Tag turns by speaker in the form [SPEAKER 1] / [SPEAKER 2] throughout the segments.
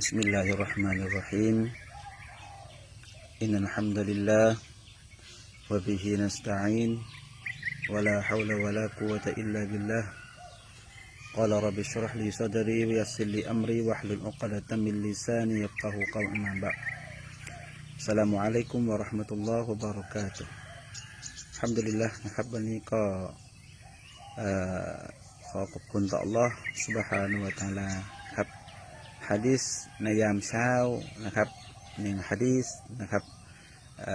[SPEAKER 1] بسم الله الرحمن الرحيم إن الحمد لله وبه نستعين ولا حول ولا قوة إلا بالله قال رب اشرح لي صدري ويسر لي أمري واحلل عقدة من لساني يفقه قولي ما بعد السلام عليكم ورحمة الله وبركاته الحمد لله นะครับวันนี้ก็เอ่อขอขอบคุณต่อ Allah سبحانه และ تعالى ครับ ฮ ะดิษในยามเช้านะครับหนึ่งฮะดิษนะครับเ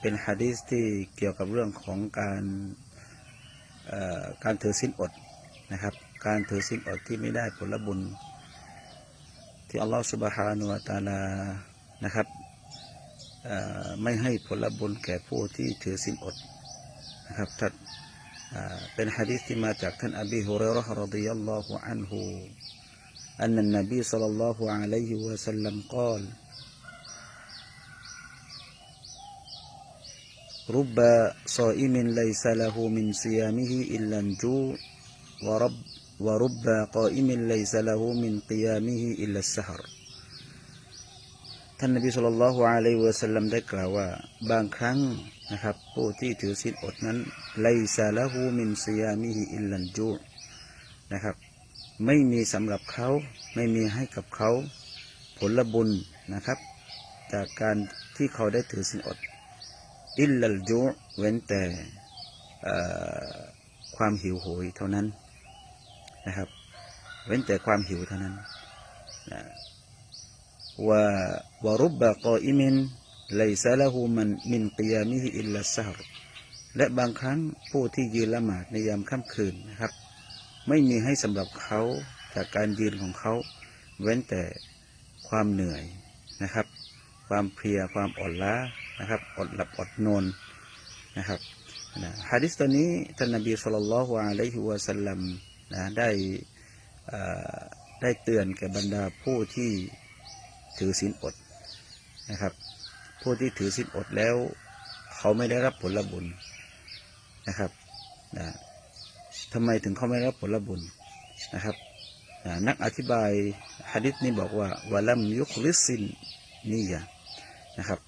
[SPEAKER 1] เป็นฮะดิษที่เกี่ยวกับเรื่องของการการถือศีลอดนะครับ การถือศีลอดที่ไม่ได้ผลบุญ ที่อัลลอฮฺสุบฮานุวะตาลานะครับไม่ให้ผลบุญแก่ผู้ที่ถือศีลอดนะครับท่านเป็นฮะดิษที่มาจากท่านอบีฮุเรยเรฮ์รดิยัลลอฮุอันฮุ أن النبي صلى الله عليه وسلم قال رب صائم ليس له من صيامه إلا الجوع ورب ورب قائم ليس له من قيامه إلا السهر ท่านนบีสุลต่านละฮ์อะลัยฮิวะสัลลัมได้กล่าวว่าบางครั้งนะครับ ผู้ที่ถือศีลอดนั้นไลซาละหูมินซิยามิฮิอิลลันจูนะครับ ไม่มีสำหรับเขาไม่มีให้กับเขาผลบุญนะครับ จากการที่เขาได้ถือศีลอด อิลลัลจูเว้นแต่ความหิวโหยเท่านั้นนะครับ เว้นแต่ความหิวเท่านั้นนะว่าวรุบบะกออิมินไลซาละหูมันมินกิยามิฮิอิลลัสซาฮรและบางครั้งผู้ที่ยืนละหมาดในยามค่ำคืนนะครับ ไม่มีให้สำหรับเขาจากการยืนของเขา เว้นแต่ความเหนื่อยนะครับ ความเพลียความอ่อนล้านะครับอดหลับอดนอนนะครับนะฮะดิษตัวนี้ท่านนบีสุลต่านละฮ์อะลัยฮิวะสัลลัมนะได้เอ่อได้เตือนแก่บรรดาผู้ที่ถือศีลอดนะครับ ผู้ที่ถือศีลอดแล้ว เขาไม่ได้รับผลบุญนะครับนะ ทำไมถึงเขาไม่รับผลบุญนะครับนักอธิบายฮะดิษนี้บอกว่าวะลัมยุคลิสินนียะนะครับ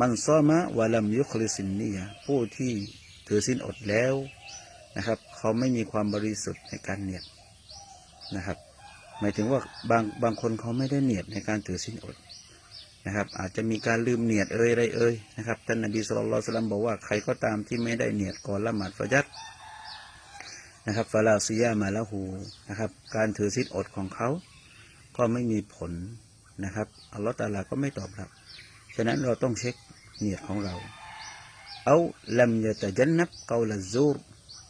[SPEAKER 1] มันซ้อมะวะลัมยุคลิสินนียะผู้ที่ถือสินอดแล้วนะครับ เขาไม่มีความบริสุทธิ์ในการเนียดนะครับ หมายถึงว่าบางบางคนเขาไม่ได้เนียดในการถือสินอดนะครับ อาจจะมีการลืมเนียดเอ่ยอะไรเอ่ยนะครับท่านนบีสุลต่านละสลัมบอกว่าใครก็ตามที่ไม่ได้เนียดก่อนละหมาดฟะญัด นะครับฟาลาซิยามาละหูนะครับ การถือศีลอดของเขา ก็ไม่มีผลนะครับอัลลอฮฺตาลาก็ไม่ตอบรับ ฉะนั้นเราต้องเช็คเนียดของเรา เอาลัมยะตะจันนับกาลซูร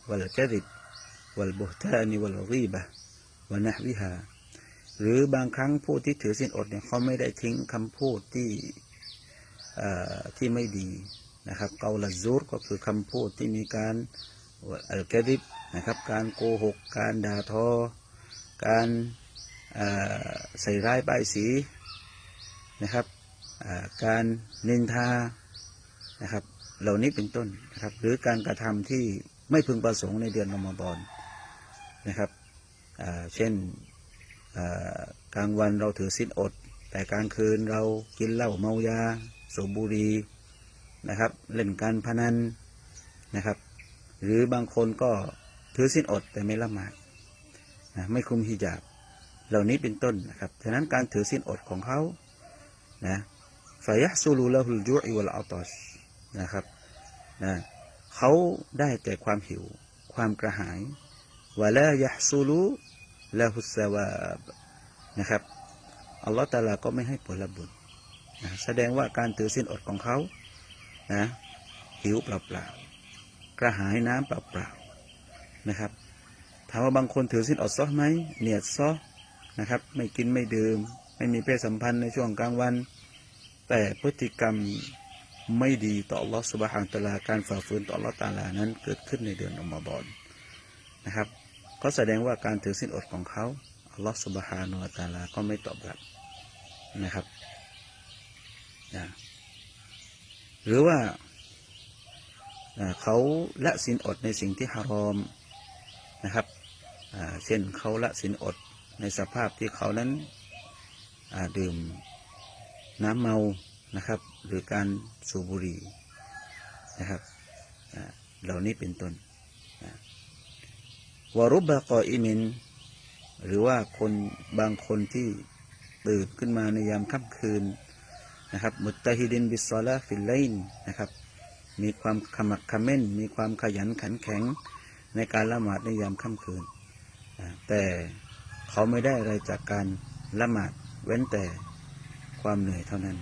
[SPEAKER 1] วัลกะดิบวัลบุฮตานิวัลรีบะวะนะวิฮาหรือบางครั้งผู้ที่ถือศีลอดเนี่ยเขาไม่ได้ทิ้งคำพูดที่ที่ไม่ดีนะครับเกาลซูรก็คือคำพูดที่มีการ อัลกดิบนะครับ การโกหก การด่าทอ การใส่ร้ายป้ายสีนะครับการนินทานะครับ เหล่านี้เป็นต้นนะครับ หรือการกระทำที่ไม่พึงประสงค์ในเดือนรอมฎอนนะครับเช่นกลางวันเราถือศีลอด แต่กลางคืนเรากินเหล้าเมายาสูบบุหรี่นะครับ เล่นการพนันนะครับ หรือบางคนก็ถือศีลอดแต่ไม่ละหมาดนะไม่คุมฮิญาบ เหล่านี้เป็นต้นนะครับฉะนั้นการถือศีลอดของเขานะฟายะซูลูละฮุลจูอิวลอัตชนะครับนะเขาได้แต่ความหิว ความกระหายวะลายะซูลูละฮุสซาวาบนะครับอัลลอฮฺตาลาก็ไม่ให้ผลบุญนะแสดงว่าการถือศีลอดของเขานะหิวเปล่าๆ กระหายน้ำเปล่าๆนะครับถามว่าบางคนถือศีลอดซอไหมเนียดซอนะครับ ไม่กินไม่ดื่ม ไม่มีเพศสัมพันธ์ในช่วงกลางวัน แต่พฤติกรรมไม่ดีต่ออัลลอฮฺสุบฮานตะลาการฝ่าฝืนต่ออัลลอฮฺตาลานั้นเกิดขึ้นในเดือนอมฎอนนะครับ ก็แสดงว่าการถือศีลอดของเขาอัลลอฮฺสุบฮานุวะตาลาก็ไม่ตอบรับนะครับนะหรือว่า เขาละสินอดในสิ่งที่ฮารอมนะครับเช่นเขาละสินอดในสภาพที่เขานั้นดื่มน้ำเมานะครับ หรือการสูบบุหรี่นะครับเหล่านี้เป็นต้นวารุบะกออิมิน หรือว่าคนบางคนที่ตื่นขึ้นมาในยามค่ำคืนนะครับ มุตตะฮิดินบิสซอลาฟิลไลน์นะครับ มีความขมักขม้น มีความขยันขันแข็งในการละหมาดในยามค่ำคืน แต่เขาไม่ได้อะไรจากการละหมาดเว้นแต่ความเหนื่อยเท่านั้น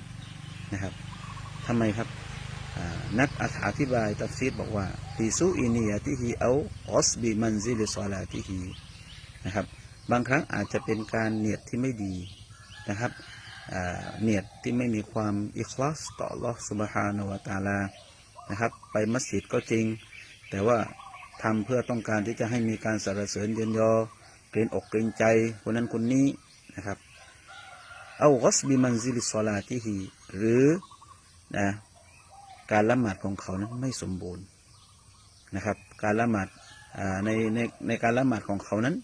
[SPEAKER 1] นะครับทำไมครับนักอธิบายตัฟซีดบอกว่าปีซูอินียติฮีเอาออสบิมันซิลิซอลาติฮีนะครับ บางครั้งอาจจะเป็นการเนียดที่ไม่ดีนะครับเนียดที่ไม่มีความอิคลาสต่อ Allah Subhanahu wa Taala น นะครับ ไปมัสยิดก็จริง แต่ว่าทำเพื่อต้องการที่จะให้มีการสรรเสริญเยินยอ เกรงอกเกรงใจคนนั้นคนนี้นะครับเอาวัสบิมันซิลิซอลาที่ฮีหรือนะการละหมาดของเขานั้นไม่สมบูรณ์นะครับ การละหมาดในในในการละหมาดของเขานั้น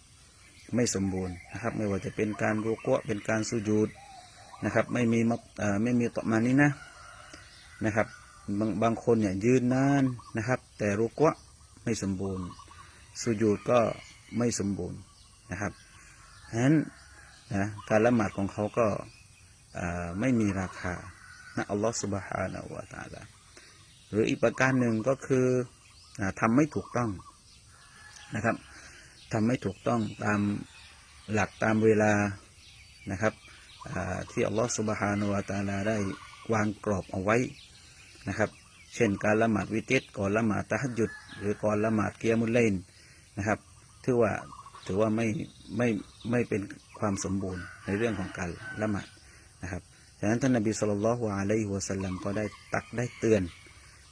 [SPEAKER 1] ไม่สมบูรณ์นะครับ ไม่ว่าจะเป็นการรุกะเป็นการสุญูดนะครับ ไม่มีมะเอ่อไม่มีตอมานี้นะนะครับ บางบางคนเนี่ยยืนนานนะครับ แต่รุกวะไม่สมบูรณ์ สุญูดก็ไม่สมบูรณ์นะครับฉะนั้นนะการละหมาดของเขาก็ไม่มีราคานะอัลลอฮฺสุบฮานะวะตาละหรืออีกประการหนึ่งก็คือนะทำไม่ถูกต้องนะครับ ทำไม่ถูกต้องตามหลักตามเวลานะครับที่อัลลอฮฺสุบฮานะวะตาลาได้วางกรอบเอาไว้ นะครับ เช่นการละหมาดวิเตสก่อนละหมาดตะฮัจญุด หรือก่อนละหมาดเกียมุลเลนนะครับถือว่าถือว่าไม่ไม่ไม่เป็นความสมบูรณ์ในเรื่องของการละหมาดนะครับฉะนั้นท่านนบีสุลต่านละฮ์อะลัยฮิวะสัลลัมก็ได้ตักได้เตือน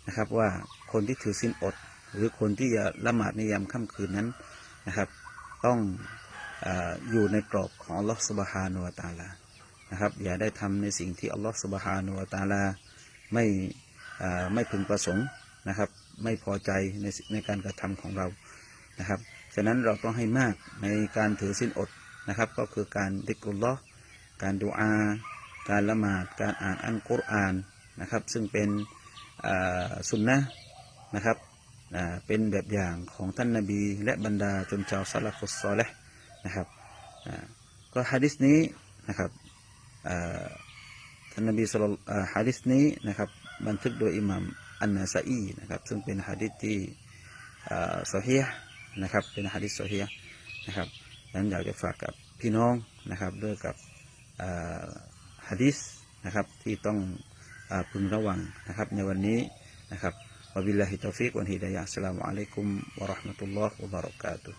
[SPEAKER 1] นะครับว่าคนที่ถือสินอด หรือคนที่จะละหมาดในยามค่ำคืนนั้นนะครับต้องออยู่ในกรอบของอัลลอฮฺสุบฮานุวะตาลานะครับอย่าได้ทำในสิ่งที่อัลลอฮฺสุบฮานุวะตาลาไม่ ไม่พึงประสงค์นะครับ ไม่พอใจในในการกระทำของเรานะครับฉะนั้นเราต้องให้มากในการถือสินอดนะครับ ก็คือการดิกรุลลอการดูอา การละหมาดการอ่านอัลกุรอานนะครับ ซึ่งเป็นสุนนะนะครับเป็นแบบอย่างของท่านนาบีและบรรดาจนชาวซาลาฟุสซอลนะครับก็ฮะดิษนี้นะครับท่านนาบีสุลฮะดิษนี้นะครับ บันทึกโดยอิหมัมอันนาซาอีนะครับ ซึ่งเป็นฮะดิษที่โซเฮียนะครับ เป็นฮะดิษโซเฮียนะครับดังนั้นอยากจะฝากกับพี่น้องนะครับด้วยกับฮะดิษนะครับที่ต้องพึงระวังนะครับในวันนี้นะครับวบิลลาฮิตอฟิกวันฮิดายะสลามุอะลัยกุมวะราะห์มะตุลลอฮ์วะบารอกาตุ